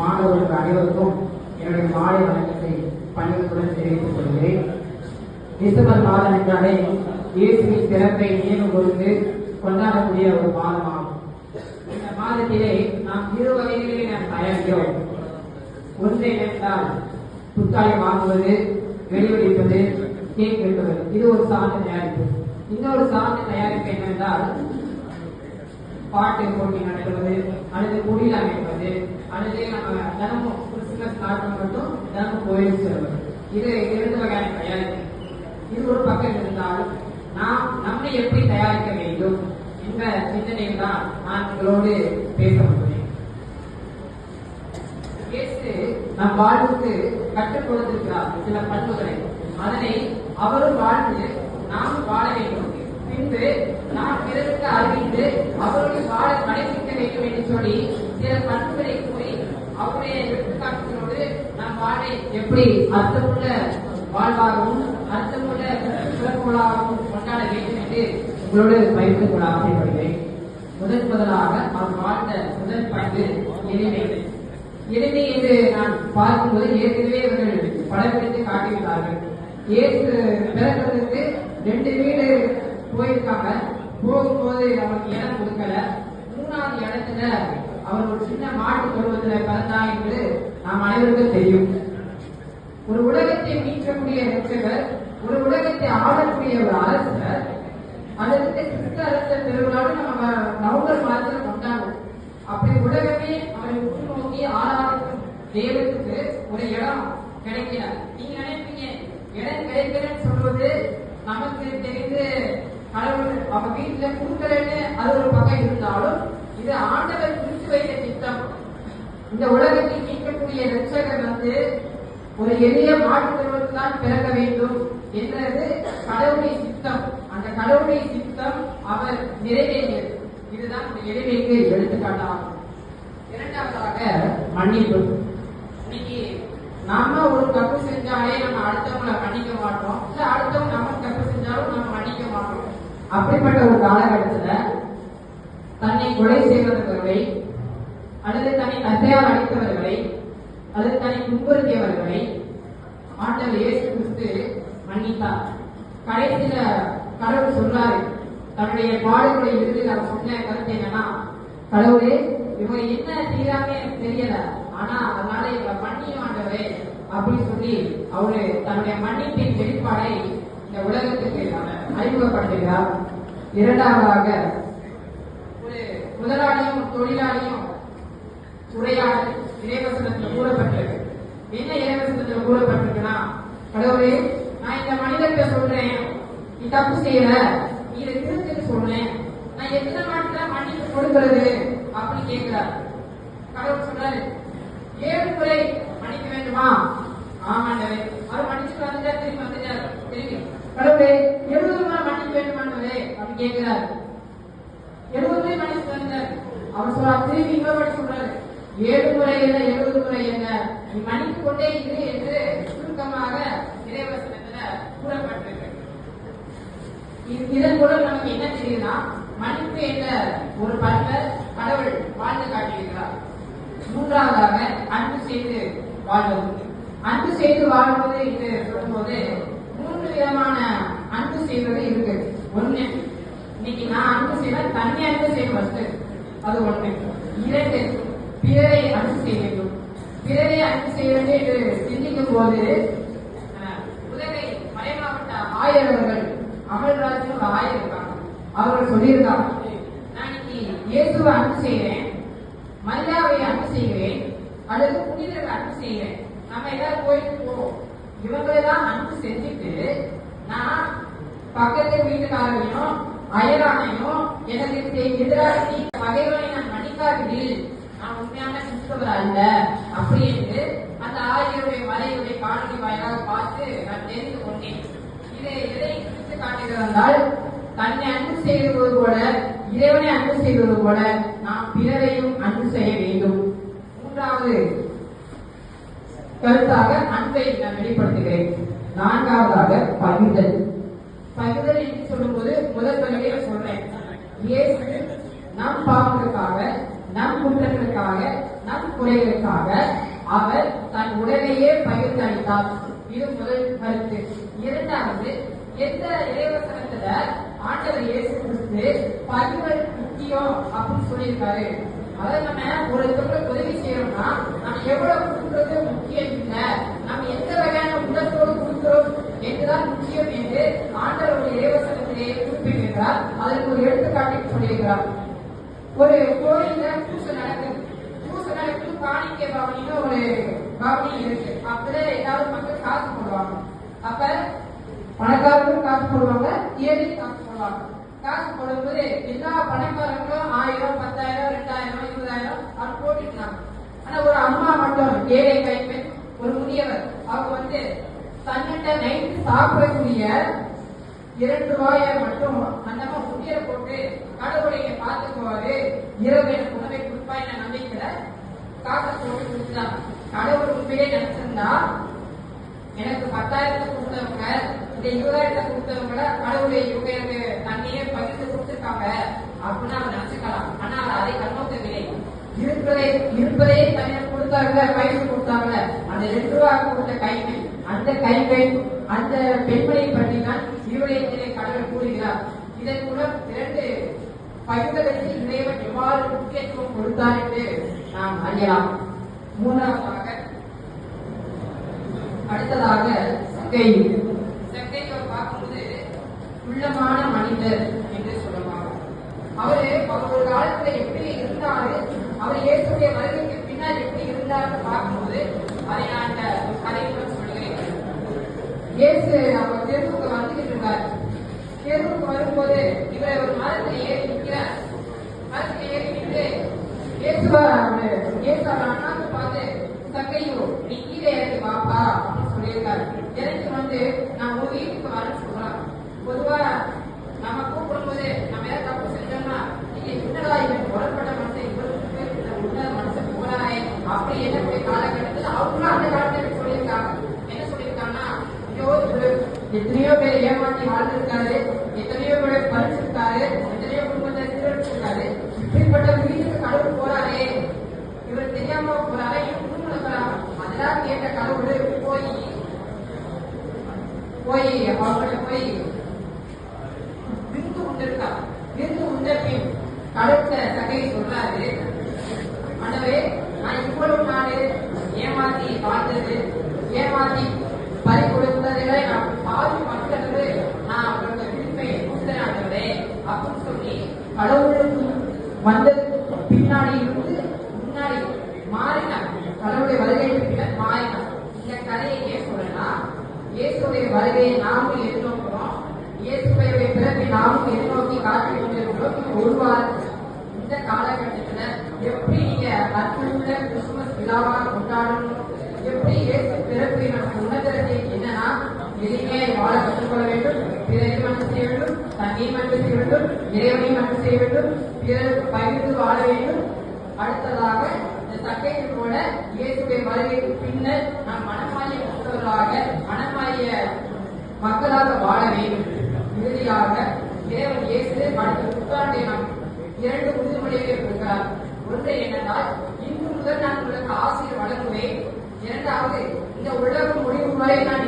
மாணவர்கள் அனைவருக்கும் என்னுடைய மாலை வணக்கத்தை பணிவுடன் தெரிவித்துக் கொள்கிறேன். டிசம்பர் மாதம் என்றாலே இயேசுவின் பிறப்பை நினைவு கூர்ந்து கொண்டாடக்கூடிய ஒரு மாதமாகும். இந்த மாதத்திலே நாம் இரு வகைகளிலே நாம் தயாரிக்கிறோம். ஒன்று என்னென்றால் புத்தாயம் வாங்குவது வெளிவெடிப்பது கேக் வெட்டுவது. இது ஒரு சார்ந்த தயாரிப்பு. இன்னொரு சார்ந்த தயாரிப்பு என்னவென்றால் பாட்டு போட்டி நடத்துவது அல்லது குடியில் அமைப்பது அல்லது நம்ம தினமும் கிறிஸ்துமஸ் காரணம் மட்டும் தினமும் கோயில் செல்வது. இது இரண்டு வகையான தயாரிப்பு. இது ஒரு பக்கம் இருந்தாலும் நாம் நம்மை எப்படி தயாரிக்க வேண்டும் என்ற சிந்தனையில் தான் நான் உங்களோடு பேச முடியும் இயேசு நம் வாழ்வுக்கு கற்றுக் கொடுத்திருக்கிறார் சில பண்புகளை. அதனை அவரும் வாழ்ந்து நாம் வாழ வேண்டும். பின்பு நாம் பிறருக்கு அறிவித்து அவருடைய வாழ கடைபிடிக்க வேண்டும் என்று சொல்லி சில பண்புகளை அவருடைய எடுத்துக்காட்டுகளோடு நம் வாழை எப்படி? அர்த்தமுள்ள வாழ்வாகவும் அர்த்தமுள்ள சிறப்புகளாகவும் கொண்டாட வேண்டும் என்று உங்களோடு பயிர்ந்து கொள்ள ஆசைப்படுகிறேன். முதன் முதலாக அவர் வாழ்ந்த முதல் பண்பு எளிமை. எளிமை என்று நான் பார்க்கும்போது ஏற்கனவே இவர்கள் படம் பிடித்து ஏற்று இயேசு பிறக்கிறதுக்கு ரெண்டு வீடு போயிருக்காங்க. போகும்போது அவனுக்கு இடம் கொடுக்கல. மூணாவது இடத்துல அவர் ஒரு சின்ன மாட்டு பருவத்தில் பிறந்தார் என்று நாம் அனைவருக்கும் தெரியும். ஒரு உலகத்தை மீட்கக்கூடிய ரட்சகர் ஒரு உலகத்தை ஆளக்கூடிய ஒரு அரசர் அதற்கு கிறிஸ்து அரச திருவிழாவை நம்ம நவம்பர் மாதத்தில் கொண்டாடுவோம். அப்படி உலகமே அவரை உற்று நோக்கி ஆராதிக்கும் தேவ ஒரு இடம் கிடைக்கல நீங்க நினைப்பீங்க இடம் கிடைக்கலன்னு சொல்வது நமக்கு தெரிந்து கடவுள் அவங்க வீட்டுல கொடுக்கலன்னு அது ஒரு பக்கம் இருந்தாலும் இது ஆண்டவர் குறித்து வைத்த திட்டம். இந்த உலகத்தில் மீட்கக்கூடிய ரட்சகர் வந்து ஒரு எளிய மாற்றுவதற்கு தான் பிறக்க வேண்டும் என்றது கடவுளுடைய சித்தம். அந்த கடவுளுடைய சித்தம் அவர் நிறைவேறியது. இதுதான் இந்த எளிமைக்கு எடுத்துக்காட்டாகும். இரண்டாவதாக மன்னிப்பு. இன்னைக்கு நம்ம ஒரு தப்பு செஞ்சாலே நம்ம அடுத்தவங்களை மன்னிக்க மாட்டோம். இல்ல அடுத்தவங்க நம்ம தப்பு செஞ்சாலும் நம்ம மன்னிக்க மாட்டோம். அப்படிப்பட்ட ஒரு காலகட்டத்துல தன்னை கொலை செய்வதவர்களை அல்லது தன்னை கத்தையால் அடித்தவர்களை அல்லது தன்னை துன்புறுத்தியவர்களை ஆண்டவர் இயேசு கிறிஸ்து மன்னித்தார். கடைசியில கடவுள் சொல்றாரு தன்னுடைய பாடுகளை இறுதியில் அவர் சொன்ன கருத்து என்னன்னா கடவுளே இவங்க என்ன செய்யறாங்க எனக்கு தெரியல. ஆனா அதனால இவங்க மன்னியும் ஆண்டவரே அப்படின்னு சொல்லி அவரு தன்னுடைய மன்னிப்பின் வெளிப்பாடை இந்த உலகத்துக்கு அறிமுகப்படுத்துகிறார். இரண்டாவதாக முதலாளியும் ஒரு தொழிலாளியும் உரையாடல் இறைவசனத்துல கூறப்பட்டிருக்கு என்ன இறைவசனத்துல கூறப்பட்டிருக்குன்னா கடவுளே நான் இந்த மனிதர்கிட்ட சொல்றேன். நீ தப்பு செய்யல. நீ இதை திருத்துன்னு சொல்றேன் நான் எத்தனை நாட்கள மன்னிப்பு கொடுக்கிறது அப்படின்னு கேட்கிறார். கடவுள் சொல்றாரு ஏழு முறை மன்னிக்க வேண்டுமா? ஆமாண்டவே அவர் மன்னிச்சுட்டு வந்துட்டார். திரும்பி வந்துட்டார். திரும்பி கடவுளே எழுபது முறை மன்னிக்க வேண்டுமாண்டவே அப்படின்னு கேட்கிறார். எழுபது முறை மன்னிச்சு அவர் சொல்றார் திரும்பி இன்னொரு சொல்றாரு ஏழு முறை என்ன எழுபது முறை என்ன? நீ மன்னித்து கொண்டே இரு என்று சுருக்கமாக இறைவசனத்துல கூறப்பட்டிருக்கு. இதன் மூலம் நமக்கு என்ன தெரியுதுன்னா மன்னிப்பு என்ற ஒரு பண்பை கடவுள் வாழ்ந்து காட்டியிருக்கிறார். மூன்றாவதாக அன்பு செய்து வாழ்வது. அன்பு செய்து வாழ்வது என்று சொல்லும்போது மூன்று விதமான அன்பு செய்வது இருக்கு ஒண்ணு இன்னைக்கு நான் அன்பு செய்வேன் தன்னை அன்பு செய்வேன் first. அது ஒன்று இரண்டு பிறரை அன்பு செய்ய வேண்டும். பிறரை அன்பு செய்ய வேண்டும் என்று சிந்திக்கும் போது உதகை மலை மாவட்ட ஆயர் அவர்கள் அமல்ராஜ் ஒரு ஆயர் இருக்காங்க அவர்கள் சொல்லியிருக்காங்க நான் இன்னைக்கு இயேசுவை அன்பு செய்கிறேன் மல்லாவை அன்பு செய்கிறேன் அல்லது புனிதரை அன்பு செய்கிறேன். நம்ம எல்லாரும் கோயிலுக்கு போவோம். இவங்களெல்லாம் தான் அன்பு செஞ்சுட்டு நான் பக்கத்து வீட்டுக்காரரையும் அயலானையும் எனக்கு எதிராக நீ பகைவனை நான் மன்னிக்காவிடில். நான் உண்மையான கிறிஸ்தவர் அல்ல. அப்படி என்று அந்த ஆரியருடைய மலையுடைய காணொலி வாயிலாக பார்த்து நான் தெரிந்து கொண்டேன். இது எதை குறித்து காட்டுகிறதால் தன்னை அன்பு செய்வது போல இறைவனை அன்பு செய்வது போல நாம் பிறரையும் அன்பு செய்ய வேண்டும். மூன்றாவது கருத்தாக அன்பை நான் வெளிப்படுத்துகிறேன். நான்காவதாக பகிர்தல். பகிர்தல் என்று முதற்கடையில முதல் சொல்றேன் இயேசு நம் பாவங்களுக்காக நம் குற்றங்களுக்காக நம் குறைகளுக்காக அவர் தன் உடலையே பகிர்ந்தளித்தார். இது முதல் கருத்து. இரண்டாவது எந்த இறைவசனத்துல ஆண்டவர் இயேசு கிறிஸ்து பகிர்வது முக்கியம் அப்படின்னு சொல்லியிருக்காரு. அதை நம்ம ஒருத்தவங்களுக்கு உதவி செய்யறோம்னா நம்ம எவ்வளவு கொடுக்கறது முக்கியம் இல்லை நம்ம எந்த வகையான உடத்தோடு கொடுக்கிறோம் என்றுதான் முக்கியம் என்று ஆண்டவருடைய இறைவசனத்திலே குறிப்பிட்டிருக்கிறார் அதற்கு ஒரு எடுத்துக்காட்டை சொல்லியிருக்கிறார் ஒரு கோயில்ல பூசை நடக்குது. பூசை நடக்குது காணிக்கை பவனின்னு ஒரு பவனி இருக்கு. அப்பதான் எல்லாரும் மக்கள் காசு போடுவாங்க. அப்ப பணக்காரர்களும் காசு போடுவாங்க ஏழை காசு போடுவாங்க. காசு போடும்போது எல்லா பணக்காரங்களும் ஆயிரம் பத்தாயிரம் ரெண்டாயிரம் இருபதாயிரம் அவர் போட்டுக்கலாம் ஆனா ஒரு அம்மா மட்டும் ஏழை கைப்பெண் ஒரு முதியவர் அவங்க வந்து தன்னிட்ட நைட்டு சாப்பிடக்கூடிய இரண்டு ரூபாயை மட்டும் அந்த அம்மா போட்டு கடவுளை பார்த்துக்குவாரு. இரவு எனக்கு உணவை கொடுப்பா என்ன நம்பிக்கையில காசை போட்டு கொடுத்துட்டாங்க கடவுள் உண்மையிலே நினைச்சிருந்தா எனக்கு பத்தாயிரத்தை கொடுத்தவங்க இந்த இருபதாயிரத்தை கொடுத்தவங்க கடவுளை இவங்க எனக்கு தண்ணியே பகிர்ந்து கொடுத்துருக்காங்க அப்படின்னு அவன் நினைச்சுக்கலாம். ஆனா அதை கண்ணோக்கவில்லை இருப்பதை இருப்பதே தனியாக கொடுத்தாங்க பயிற்சி கொடுத்தாங்க. அந்த ரெண்டு ரூபா கொடுத்த கைமை அந்த கைமை அந்த பெண்மணியை பற்றி தான் கடவுள் கூறுகிறார். இதன் மூலம் இரண்டு பகிர்ந்ததற்கு இறைவன் எவ்வாறு முக்கியத்துவம் கொடுத்தார் என்று நாம் அறியலாம். மூன்றாவதாக அடுத்ததாக சங்கை. சங்கை பார்க்கும்போது உள்ளமான மனிதர் என்று சொல்லுவாங்க அவரு அவர் ஒரு காலத்துல எப்படி இருந்தாரு அவர் இயேசுடைய வருகைக்கு பின்னால் எப்படி இருந்தாருன்னு பார்க்கும்போது அதை நான் இந்த சொல்லுகிறேன். இயேசு அவர் தெருவுக்கு வந்துட்டு வரும்போது இவர் ஒரு மரத்துல ஏறி நிற்கிறார். மரத்துல ஏறி நின்று இயேசுவா பார்த்து நீ கீழே இறங்கி வாப்பா அப்படின்னு சொல்லியிருக்காரு. இறங்கி வந்து நான் வீட்டுக்கு வரேன்னு சொல்றான். பொதுவா நம்ம கூப்பிடும்போது நம்ம ஏதாவது தப்பு செஞ்சோம்னா நீங்க என்னடா இவன் புறப்பட்ட மனுஷன் இவருக்கு இந்த உன்னத மனுஷன் போறாரே அப்படி என்னக்கூடிய காலகட்டத்தில் அவங்களும் அந்த காலத்துல சொல்லியிருக்காங்க என்ன சொல்லியிருக்காங்கன்னா ஐயோ இவரு எத்தனையோ பேர் ஏமாற்றி வாழ்ந்திருக்காரு எத்தனையோ பேர் பறிச்சிருக்காரு எத்தனையோ குடும்பத்தை சீரழிச்சிருக்காரு இப்படிப்பட்ட வீட்டுக்கு கடவுள் போறாரே. இவர் தெரியாம போறாரே இவன் குடும்பம் அதெல்லாம் கேட்ட கடவுள். போய் போய் அவங்கள்ட்ட போய் விருந்து உண்டிருக்கா விருந்து உண்ட பின் கடவுள தகையை சொல்றாரு ஆனவே நான் இவ்வளவு நாடு ஏமாத்தி வாழ்ந்தது ஏமாத்தி பறி கொடுத்ததிலே நான் பாதி மக்களுக்கு நான் அவரோட விருப்பை கொடுத்தேன் ஆண்டவரே அப்படின்னு கடவுள் கடவுளுக்கு வந்ததுக்கு பின்னாடி இருந்து முன்னாடி மாறினார். கடவுளுடைய வருகைக்கு பின்னர் மாறினார். இந்த கதையை ஏன் சொல்லலாம் இயேசுடைய வருகையை நாமும் எதிர்நோக்கிறோம். இயேசுடைய பிறப்பை நாமும் எதிர்நோக்கி காத்து கொண்டிருக்கிறோம். ஒரு வாரம் இந்த காலகட்டத்துல எப்படி நீங்க அற்புத கிறிஸ்துமஸ் விழாவா கொண்டாடணும்? எப்படி இயேசு பிறப்பை நமக்கு உணர்கிறது என்னன்னா எளிமையை வாழ கற்றுக்கொள்ள வேண்டும். பிறரை மட்டும் செய்ய வேண்டும் தன்னை மட்டும் செய்ய வேண்டும் இறைவனை மட்டும் செய்ய வேண்டும் பிறருக்கு பகிர்ந்து வாழ வேண்டும். அடுத்ததாக இந்த போல கூட இயேசுடைய வருகைக்கு பின்னர் நாம் மனமாறிய கிறிஸ்தவர்களாக மனமாறிய மக்களாக வாழ வேண்டும். இறுதியாக இறைவன் இயேசு அடுத்த புத்தாண்டை நாம் இரண்டு உறுதிமொழிகளை கொடுக்கிறார். ஒன்று என்னென்றால் இன்று முதல் நான் உங்களுக்கு ஆசிரியர் வழங்குவேன் இரண்டாவது இந்த உலகம் முடிவு வரை நான்